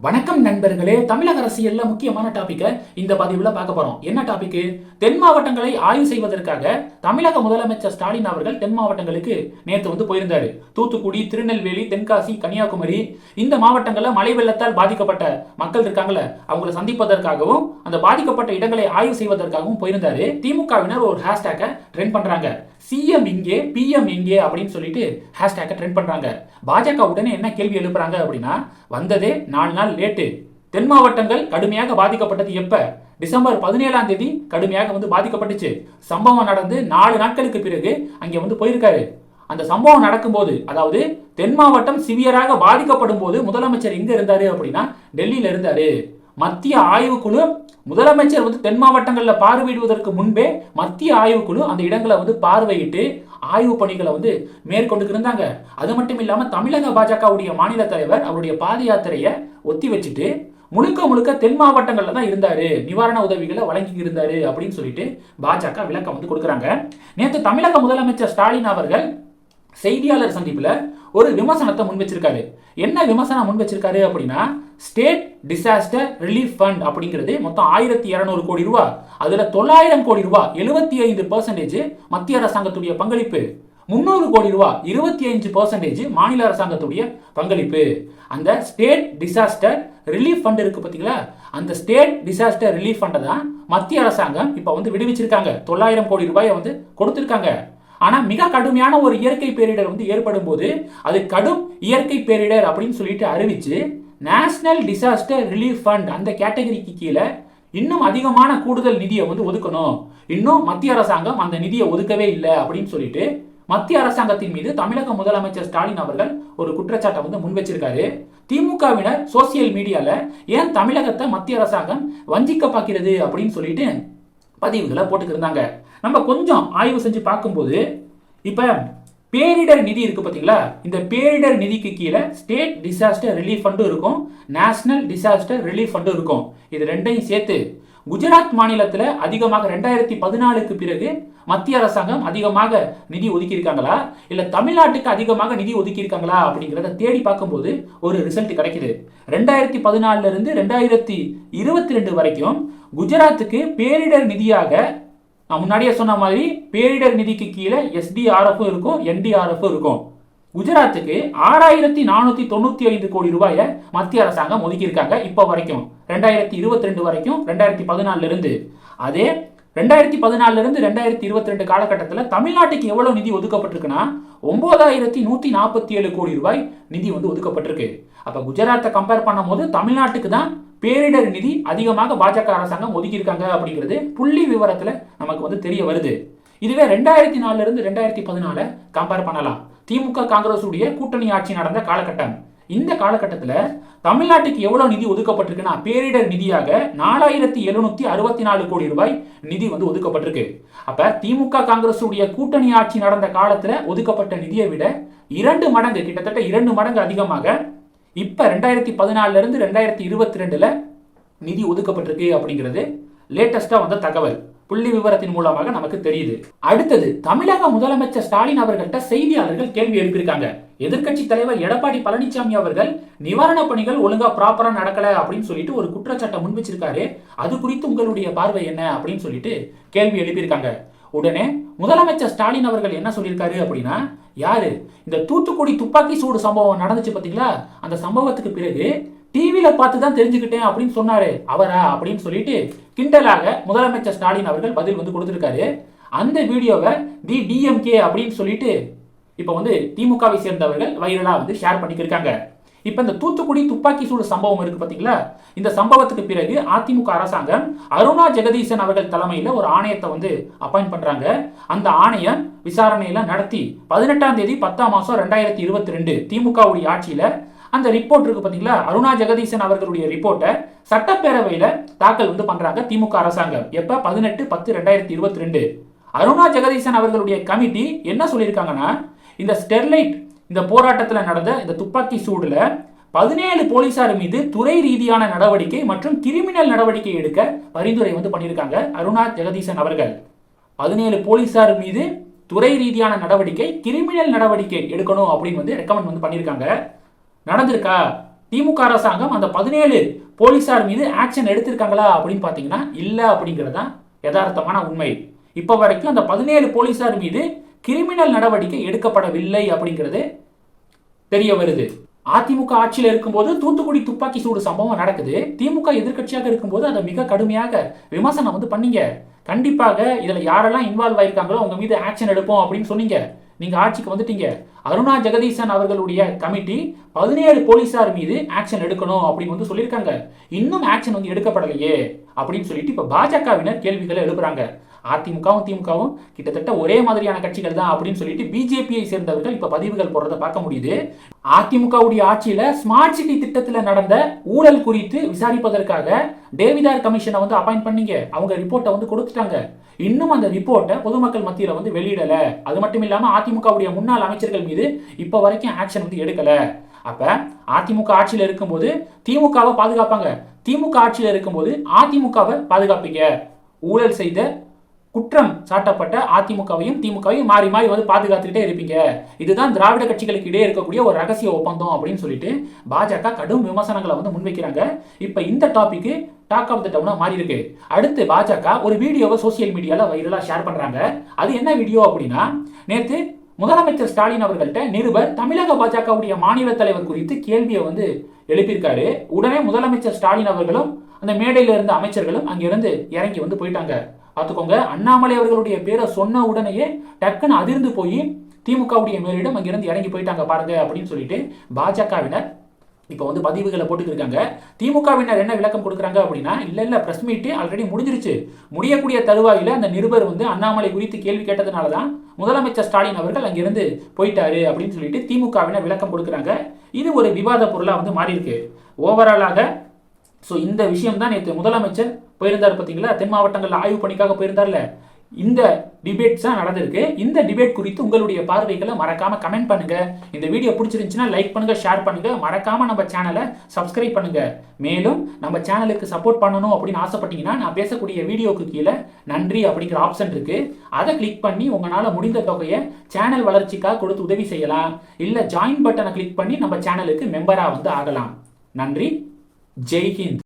வணக்கம் நண்பர்களே தமிழக அரசியல்ல முக்கியமான டாபிக்க இந்த பதிவுல பார்க்க போறோம். என்ன டாபிக் தென் மாவட்டங்களை ஆய்வு செய்வதற்காக தமிழக முதலமைச்சர் ஸ்டாலின் அவர்கள் தென் மாவட்டங்களுக்கு நேற்று வந்து போயிருந்தாரு. தூத்துக்குடி திருநெல்வேலி தென்காசி கன்னியாகுமரி இந்த மாவட்டங்களில் மழை வெள்ளத்தால் பாதிக்கப்பட்ட மக்கள் இருக்காங்களே அவங்களை சந்திப்பதற்காகவும் அந்த பாதிக்கப்பட்ட இடங்களை ஆய்வு செய்வதற்காகவும் போயிருந்தாரு. திமுகவினர் ஒரு ஹேஷ்டேக்கை ட்ரெண்ட் பண்றாங்க. சிஎம் இங்கே பிஎம் இங்கே அப்படின்னு சொல்லிட்டு ஹேஷ்டேக்கை ட்ரெண்ட் பண்றாங்க. பாஜக உடனே என்ன கேள்வி எழுப்புறாங்க அப்படின்னா வந்ததே நாலு நாள் லேட்டு. தென் மாவட்டங்கள் கடுமையாக பாதிக்கப்பட்டது எப்ப? டிசம்பர் பதினேழாம் தேதி கடுமையாக வந்து பாதிக்கப்பட்டுச்சு. சம்பவம் நடந்து நாலு நாட்களுக்கு பிறகு அங்கே வந்து போயிருக்காரு. அந்த சம்பவம் நடக்கும்போது அதாவது தென் மாவட்டம் சிவியராக பாதிக்கப்படும் போது முதலமைச்சர் எங்க இருந்தாரு அப்படின்னா டெல்லியில இருந்தாரு. மத்திய ஆய்வுக்குழு முதலமைச்சர் வந்து தென் மாவட்டங்களில் பார்வையிடுவதற்கு முன்பே மத்திய ஆய்வுக்குழு அந்த இடங்களை வந்து பார்வையிட்டு ஆய்வு பணிகளை வந்து மேற்கொண்டு இருந்தாங்க. அது மட்டும் இல்லாமல் தமிழக பாஜகவுடைய மாநில தலைவர் அவருடைய பாத யாத்திரையை ஒத்தி வச்சுட்டு முழுக்க முழுக்க தென் மாவட்டங்களில் தான் இருந்தாரு. நிவாரண உதவிகளை வழங்கி இருந்தாரு அப்படின்னு சொல்லிட்டு பாஜக விளக்கம் வந்து கொடுக்குறாங்க. நேற்று தமிழக முதலமைச்சர் ஸ்டாலின் அவர்கள் செய்தியாளர் சந்திப்பில் ஒரு விமர்சனத்தை முன் வச்சிருக்காரு. என்ன விமர்சனம் முன் வச்சிருக்காரு அப்படின்னா ஸ்டேட் டிசாஸ்டர் ரிலீஃப் ஃபண்ட் அப்படிங்கிறது மொத்தம் ஆயிரத்தி இரநூறு கோடி ரூபா. அதில் தொள்ளாயிரம் கோடி ரூபா எழுபத்தி ஐந்து பர்சன்டேஜ் மத்திய அரசாங்கத்துடைய பங்களிப்பு. முந்நூறு கோடி ரூபா இருபத்தி அஞ்சு பர்சன்டேஜ் மாநில அரசாங்கத்துடைய பங்களிப்பு. அந்த ஸ்டேட் டிசாஸ்டர் ரிலீஃப் ஃபண்ட் இருக்கு பார்த்தீங்களா அந்த ஸ்டேட் டிசாஸ்டர் ரிலீஃப் ஃபண்டை தான் மத்திய அரசாங்கம் இப்போ வந்து விடுவிச்சிருக்காங்க. தொள்ளாயிரம் கோடி ரூபாயை வந்து கொடுத்துருக்காங்க. ஆனால் மிக கடுமையான ஒரு இயற்கை பேரிடர் வந்து ஏற்படும் போது அது கடும் இயற்கை பேரிடர் அப்படின்னு சொல்லிட்டு அறிவிச்சு நேஷனல் டிசாஸ்டர் ரிலீஃப் ஃபண்ட் அந்த கேட்டகரிக்கு கீழே இன்னும் அதிகமான கூடுதல் நிதியை வந்து ஒதுக்கணும். இன்னும் மத்திய அரசாங்கம் அந்த நிதியை ஒதுக்கவே இல்லை அப்படின்னு சொல்லிட்டு மத்திய அரசாங்கத்தின் மீது தமிழக முதலமைச்சர் ஸ்டாலின் அவர்கள் ஒரு குற்றச்சாட்டை வந்து முன் வச்சிருக்காரு திமுகவினர் சோசியல் மீடியால ஏன் தமிழகத்தை மத்திய அரசாங்கம் வஞ்சிக்க பார்க்கிறது அப்படின்னு சொல்லிட்டு பதிவுகளை போட்டுக்கிருந்தாங்க நம்ம கொஞ்சம் ஆய்வு செஞ்சு பார்க்கும்போது இப்போ பேரிடர் நிதி இருக்கு பார்த்தீங்களா இந்த பேரிடர் நிதிக்கு கீழே ஸ்டேட் டிசாஸ்டர் ரிலீஃப் ஃபண்டும் இருக்கும் நேஷனல் டிசாஸ்டர் ரிலீஃப் ஃபண்டும் இருக்கும். இது ரெண்டையும் சேர்த்து குஜராத் மாநிலத்தில் அதிகமாக ரெண்டாயிரத்தி பதினாலுக்கு பிறகு மத்திய அரசாங்கம் அதிகமாக நிதி ஒதுக்கியிருக்காங்களா? இல்லை தமிழ்நாட்டுக்கு அதிகமாக நிதி ஒதுக்கியிருக்காங்களா? அப்படிங்கிறத தேடி பார்க்கும்போது ஒரு ரிசல்ட் கிடைக்குது. ரெண்டாயிரத்தி பதினாலுல இருந்து ரெண்டாயிரத்தி இருபத்தி ரெண்டு வரைக்கும் குஜராத்துக்கு பேரிடர் நிதியாக நான் முன்னாடியே சொன்ன மாதிரி பேரிடர் நிதிக்கு கீழே எஸ்டிஆர்எஃப் இருக்கும் என்டிஆர்எஃப் இருக்கும். குஜராத்துக்கு ஆறாயிரத்தி நானூத்தி தொண்ணூத்தி ஐந்து கோடி ரூபாயை மத்திய அரசாங்கம் ஒதுக்கியிருக்காங்க இப்போ வரைக்கும். ரெண்டாயிரத்தி இருபத்தி ரெண்டு வரைக்கும் ரெண்டாயிரத்தி பதினாலுல இருந்து. அதே ரெண்டாயிரத்தி பதினாலுல இருந்து ரெண்டாயிரத்தி இருபத்தி ரெண்டு காலகட்டத்தில் தமிழ்நாட்டுக்கு எவ்வளவு நிதி ஒதுக்கப்பட்டிருக்குன்னா ஒன்பதாயிரத்தி நூத்தி நாற்பத்தி ஏழு கோடி ரூபாய் நிதி வந்து ஒதுக்கப்பட்டிருக்கு. அப்ப குஜராத்தை கம்பேர் பண்ணும்போது தமிழ்நாட்டுக்கு தான் பேரிடர் நிதி அதிகமாக பாஜக அரசாங்கம் ஒதுக்கியிருக்காங்க அப்படிங்கிறது புள்ளி விவரத்துல நமக்கு வந்து தெரிய வருது. இதுவே ரெண்டாயிரத்தி நாலுல இருந்து ரெண்டாயிரத்தி பதினால கம்பேர் பண்ணலாம். திமுக காங்கிரஸுடைய கூட்டணி ஆட்சி நடந்த காலகட்டம். இந்த காலகட்டத்தில் தமிழ்நாட்டுக்கு எவ்வளவு நிதி ஒதுக்கப்பட்டிருக்குன்னா பேரிடர் நிதியாக நாலாயிரத்தி எழுநூத்தி அறுபத்தி நாலு கோடி ரூபாய் நிதி வந்து ஒதுக்கப்பட்டிருக்கு. அப்ப திமுக காங்கிரஸுடைய கூட்டணி ஆட்சி நடந்த காலத்துல ஒதுக்கப்பட்ட நிதியை விட இரண்டு மடங்கு கிட்டத்தட்ட இரண்டு மடங்கு அதிகமாக இப்ப ரெண்டாயிரத்தி பதினாலுல இருந்து ரெண்டாயிரத்தி இருபத்தி ரெண்டுல நிதி ஒதுக்கப்பட்டிருக்கு அப்படிங்கிறது லேட்டஸ்டா வந்த தகவல். புள்ளி விவரத்தின் மூலமாக நமக்கு தெரியுது. அடுத்தது தமிழக முதலமைச்சர் ஸ்டாலின் அவர்கள்ட்ட செய்தியாளர்கள் கேள்வி எழுப்பியிருக்காங்க. எதிர்க்கட்சி தலைவர் எடப்பாடி பழனிசாமி அவர்கள் நிவாரண பணிகள் ஒழுங்கா ப்ராப்பரா நடக்கல அப்படின்னு சொல்லிட்டு ஒரு குற்றச்சாட்டை முன் வச்சிருக்காரு அது குறித்து உங்களுடைய பார்வை என்ன அப்படின்னு சொல்லிட்டு கேள்வி எழுப்பியிருக்காங்க. உடனே முதலமைச்சர் ஸ்டாலின் அவர்கள் என்ன சொல்லியிருக்காரு அப்படின்னா யாரு? இந்த தூத்துக்குடி துப்பாக்கி சூடு சம்பவம் நடந்துச்சு பாத்தீங்களா? அந்த சம்பவத்துக்கு பிறகு டிவியில பார்த்து தான் தெரிஞ்சுக்கிட்டேன் அப்படின்னு சொன்னாரு. அவரா? அப்படின்னு சொல்லிட்டு கிண்டலாக முதலமைச்சர் ஸ்டாலின் அவர்கள் பதில் வந்து கொடுத்துருக்காரு. அந்த வீடியோவை தி டிஎம்கே அப்படின்னு சொல்லிட்டு இப்போ வந்து திமுகவை சேர்ந்தவர்கள் வைரலா வந்து ஷேர் பண்ணிக்கிருக்காங்க. இப்போ இந்த தூத்துக்குடி துப்பாக்கி சூடு சம்பவம் இருக்கு பார்த்தீங்களா இந்த சம்பவத்துக்கு பிறகு அதிமுக அரசாங்கம் அருணா ஜெகதீசன் அவர்கள் தலைமையில் ஒரு ஆணையத்தை வந்து அப்பாயிண்ட் பண்றாங்க. அந்த ஆணையம் விசாரணையெல்லாம் நடத்தி பதினெட்டாம் தேதி பத்தாம் மாசம் ரெண்டாயிரத்தி இருபத்தி ரெண்டு திமுகவுடைய ஆட்சியில அந்த ரிப்போர்ட் இருக்கு பாத்தீங்களா அருணா ஜெகதீசன் அவர்களுடைய ரிப்போர்ட்டை சட்டப்பேரவையில தாக்கல் வந்து பண்றாங்க திமுக அரசாங்கம். எப்ப? பதினெட்டு பத்து ரெண்டாயிரத்தி இருபத்தி ரெண்டு அருணா ஜெகதீசன் அவர்களுடைய கமிட்டி என்ன சொல்லியிருக்காங்கன்னா இந்த ஸ்டெர்லைட் இந்த போராட்டத்தில் நடந்த இந்த துப்பாக்கி சூடுல பதினேழு போலீசார் மீது துறை ரீதியான நடவடிக்கை மற்றும் கிரிமினல் நடவடிக்கை எடுக்க பரிந்துரை வந்து பண்ணியிருக்காங்க அருணா ஜெகதீசன் அவர்கள். பதினேழு போலீசார் மீது துறை ரீதியான நடவடிக்கை கிரிமினல் நடவடிக்கை எடுக்கணும் அப்படின்னு வந்து ரெக்கமெண்ட் வந்து பண்ணியிருக்காங்க. நடந்திருக்கா? திமுக அரசாங்கம் அந்த பதினேழு போலீசார் மீது ஆக்ஷன் எடுத்திருக்காங்களா அப்படின்னு பார்த்தீங்கன்னா இல்லை அப்படிங்கிறது தான் யதார்த்தமான உண்மை. இப்போ வரைக்கும் அந்த பதினேழு போலீசார் மீது கிரிமினல் நடவடிக்கை எடுக்கப்படவில்லை அப்படிங்கிறது தெரிய வருது. அதிமுக ஆட்சியில் இருக்கும்போது தூத்துக்குடி துப்பாக்கி சூடு சம்பவம் நடக்குது. திமுக எதிர்க்கட்சியாக இருக்கும்போது அதை மிக கடுமையாக விமர்சனம் வந்து பண்ணீங்க. கண்டிப்பாக இதில் யாரெல்லாம் இன்வால்வ் ஆயிருக்காங்களோ அவங்க மீது ஆக்ஷன் எடுப்போம் அப்படின்னு சொன்னீங்க. நீங்கள் ஆட்சிக்கு வந்துட்டீங்க. அருணா ஜெகதீசன் அவர்களுடைய கமிட்டி பதினேழு போலீஸார் மீது ஆக்ஷன் எடுக்கணும் அப்படின்னு வந்து சொல்லியிருக்காங்க. இன்னும் ஆக்ஷன் வந்து எடுக்கப்படலையே அப்படின்னு சொல்லிட்டு இப்போ பாஜகவினர் கேள்விகளை எழுப்புறாங்க. அதிமுகவும் திமுகவும் கிட்டத்தட்ட ஒரே மாதிரியான கட்சிகள் தான் அப்படின்னு சொல்லிட்டு பிஜேபியை சேர்ந்தவர்கள் இப்போ பதிவுகள் போடுறத பார்க்க முடியுது. அதிமுகவுடைய ஆட்சியில் ஸ்மார்ட் சிட்டி திட்டத்தில் நடந்த ஊழல் குறித்து விசாரிப்பதற்காக டேவிதார் கமிஷனை வந்து அப்பாயிண்ட் பண்ணீங்க. அவங்க ரிப்போர்ட்டை வந்து கொடுத்துட்டாங்க. இன்னும் அந்த ரிப்போர்ட்டை பொதுமக்கள் மத்தியில் வந்து வெளியிடல. அது மட்டும் இல்லாமல் அதிமுகவுடைய முன்னாள் அமைச்சர்கள் மீது இப்போ வரைக்கும் ஆக்ஷன் வந்து எடுக்கல. அப்ப அதிமுக ஆட்சியில் இருக்கும்போது திமுகவை பாதுகாப்பாங்க. திமுக ஆட்சியில் இருக்கும்போது அதிமுகவை பாதுகாப்பீங்க. ஊழல் செய்த குற்றம் சாட்டப்பட்ட அதிமுகவையும் திமுகவையும் மாறி மாறி வந்து பாதுகாத்துக்கிட்டே இருப்பீங்க. இதுதான் திராவிட கட்சிகளுக்கு இடையே இருக்கக்கூடிய ஒரு ரகசிய ஒப்பந்தம் அப்படின்னு சொல்லிட்டு பாஜக கடும் விமர்சனங்களை வந்து முன்வைக்கிறாங்க. இப்போ இந்த டாபிக் டாக் ஆஃப் த டவுனாக மாறி இருக்கு அடுத்து பாஜக ஒரு வீடியோவை சோசியல் மீடியாவில் வைரலாக ஷேர் பண்ணுறாங்க அது என்ன வீடியோ அப்படின்னா நேற்று முதலமைச்சர் ஸ்டாலின் அவர்கள்ட்ட நிருபர் தமிழக பாஜகவுடைய மாநில தலைவர் குறித்து கேள்வியை வந்து எழுப்பியிருக்காரு. உடனே முதலமைச்சர் ஸ்டாலின் அவர்களும் அந்த மேடையில் இருந்த அமைச்சர்களும் அங்கிருந்து இறங்கி வந்து போயிட்டாங்க. பார்த்துக்கோங்க. அண்ணாமலை அவர்களுடைய பேரை சொன்ன உடனேயே டக்குன்னு அதிர்ந்து போய் திமுகவுடைய மேலிடம் அங்கிருந்து இறங்கி போயிட்டாங்க பாருங்க அப்படின்னு சொல்லிட்டு பாஜகவினர் இப்போ வந்து பதிவுகளை போட்டுட்டு இருக்காங்க. திமுகவினர் என்ன விளக்கம் கொடுக்குறாங்க அப்படின்னா இல்லை இல்லை ப்ரெஸ் மீட்டு ஆல்ரெடி முடிஞ்சிருச்சு. முடியக்கூடிய தருவாயில் அந்த நிருபர் வந்து அண்ணாமலை குறித்து கேள்வி கேட்டதுனால தான் முதலமைச்சர் ஸ்டாலின் அவர்கள் அங்கிருந்து போயிட்டாரு அப்படின்னு சொல்லிட்டு திமுகவினர் விளக்கம் கொடுக்குறாங்க. இது ஒரு விவாத பொருளாக வந்து மாறி இருக்கு ஓவராலாக ஸோ இந்த விஷயம் தான் நேற்று முதலமைச்சர் போயிருந்தார் பார்த்தீங்களா தென் மாவட்டங்களில் ஆய்வு பணிக்காக போயிருந்தார்ல. இந்த டிபேட்ஸ் தான் நடந்திருக்கு. இந்த டிபேட் குறித்து உங்களுடைய பார்வைகளை மறக்காம கமெண்ட் பண்ணுங்க. இந்த வீடியோ பிடிச்சிருந்துச்சுன்னா லைக் பண்ணுங்க ஷேர் பண்ணுங்க. மறக்காம நம்ம சேனலை சப்ஸ்கிரைப் பண்ணுங்க. மேலும் நம்ம சேனலுக்கு சப்போர்ட் பண்ணணும் அப்படின்னு ஆசைப்பட்டீங்கன்னா நான் பேசக்கூடிய வீடியோக்கு கீழே நன்றி அப்படிங்கிற ஆப்ஷன் இருக்கு. அதை கிளிக் பண்ணி உங்களால் முடிந்த தொகையை சேனல் வளர்ச்சிக்காக கொடுத்து உதவி செய்யலாம். இல்லை ஜாயின் பட்டனை கிளிக் பண்ணி நம்ம சேனலுக்கு மெம்பராக வந்து ஆகலாம். நன்றி. ஜெய்ஹிந்த்